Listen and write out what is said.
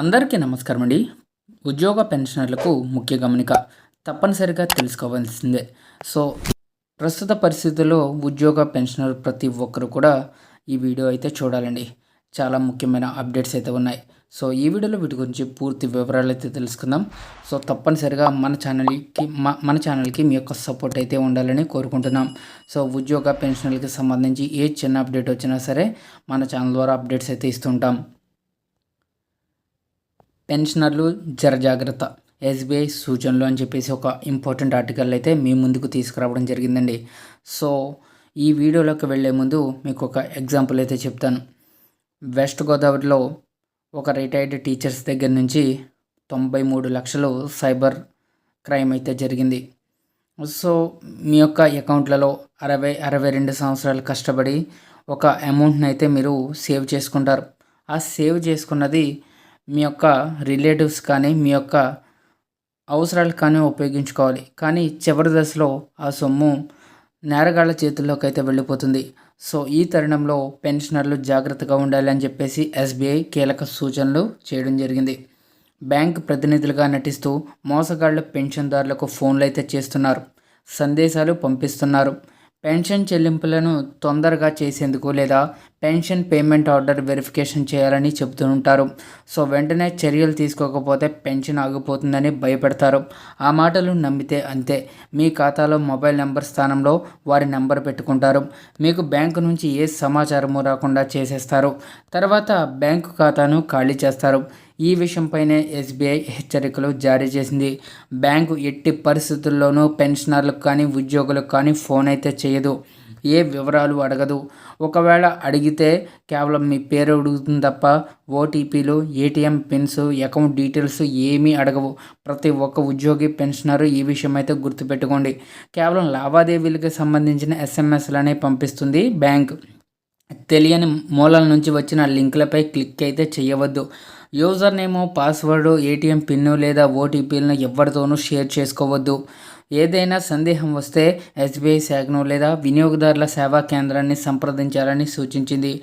అందరికీ నమస్కారం అండి. ఉద్యోగ పెన్షనర్లకు ముఖ్య గమనిక తప్పనిసరిగా తెలుసుకోవాల్సిందే. సో ప్రస్తుత పరిస్థితుల్లో ఉద్యోగ పెన్షనర్ ప్రతి ఒక్కరు కూడా ఈ వీడియో అయితే చూడాలండి. చాలా ముఖ్యమైన అప్డేట్స్ అయితే ఉన్నాయి. సో ఈ వీడియోలో వీటి గురించి పూర్తి వివరాలు అయితే తెలుసుకుందాం. సో తప్పనిసరిగా మన ఛానల్కి మన ఛానల్కి మీ యొక్క సపోర్ట్ అయితే ఉండాలని కోరుకుంటున్నాం. సో ఉద్యోగ పెన్షనర్కి సంబంధించి ఏ చిన్న అప్డేట్ వచ్చినా సరే మన ఛానల్ ద్వారా అప్డేట్స్ అయితే ఇస్తుంటాం. పెన్షనర్లు జర జాగ్రత్త. ఎస్బీఐ సూచనలు అని చెప్పేసి ఒక ఇంపార్టెంట్ ఆర్టికల్ అయితే మీ ముందుకు తీసుకురావడం జరిగిందండి. సో ఈ వీడియోలోకి వెళ్ళే ముందు మీకు ఒక ఎగ్జాంపుల్ అయితే చెప్తాను. వెస్ట్ గోదావరిలో ఒక రిటైర్డ్ టీచర్స్ దగ్గర నుంచి తొంభై మూడు లక్షలు సైబర్ క్రైమ్ అయితే జరిగింది. సో మీ యొక్క అకౌంట్లలో అరవై అరవై రెండు సంవత్సరాలు కష్టపడి ఒక అమౌంట్ని అయితే మీరు సేవ్ చేసుకుంటారు. ఆ సేవ్ చేసుకున్నది మీ యొక్క రిలేటివ్స్ కానీ మీ యొక్క అవసరాలు కానీ ఉపయోగించుకోవాలి. కానీ చివరి దశలో ఆ సొమ్ము నేరగాళ్ళ చేతుల్లోకి అయితే వెళ్ళిపోతుంది. సో ఈ తరుణంలో పెన్షనర్లు జాగ్రత్తగా ఉండాలి అని చెప్పేసి ఎస్బీఐ కీలక సూచనలు చేయడం జరిగింది. బ్యాంక్ ప్రతినిధులుగా నటిస్తూ మోసగాళ్ళ పెన్షన్దారులకు ఫోన్లు అయితే చేస్తున్నారు. సందేశాలు పంపిస్తున్నారు. పెన్షన్ చెల్లింపులను తొందరగా చేసేందుకు లేదా పెన్షన్ పేమెంట్ ఆర్డర్ వెరిఫికేషన్ చేయాలని చెబుతూ ఉంటారు. సో వెంటనే చర్యలు తీసుకోకపోతే పెన్షన్ ఆగిపోతుందని భయపెడతారు. ఆ మాటలు నమ్మితే అంతే. మీ ఖాతాలో మొబైల్ నెంబర్ స్థానంలో వారి నెంబర్ పెట్టుకుంటారు. మీకు బ్యాంకు నుంచి ఏ సమాచారము రాకుండా చేసేస్తారు. తర్వాత బ్యాంకు ఖాతాను ఖాళీ చేస్తారు. ఈ విషయంపైనే ఎస్బీఐ హెచ్చరికలు జారీ చేసింది. బ్యాంకు ఎట్టి పరిస్థితుల్లోనూ పెన్షనర్లకు కానీ ఉద్యోగులకు కానీ ఫోన్ అయితే చేయదు. ఏ వివరాలు అడగదు. ఒకవేళ అడిగితే కేవలం మీ పేరు అడుగుతుంది తప్ప ఓటీపీలు ఏటీఎం పిన్స్ అకౌంట్ డీటెయిల్స్ ఏమీ అడగవు. ప్రతి ఒక్క ఉద్యోగి పెన్షనర్ ఈ విషయం అయితే గుర్తుపెట్టుకోండి. కేవలం లావాదేవీలకు సంబంధించిన ఎస్ఎంఎస్లనే పంపిస్తుంది బ్యాంక్. తెలియని మూలాల నుంచి వచ్చిన లింకులపై క్లిక్ అయితే చేయవద్దు. యూజర్ నేమో పాస్వర్డ్ ఏటీఎం పిన్ను లేదా ఓటీపీలను ఎవరితోనూ షేర్ చేసుకోవద్దు. ఏదైనా సందేహం వస్తే ఎస్బీఐ శాఖను లేదా వినియోగదారుల సేవా కేంద్రాన్ని సంప్రదించాలని సూచించింది.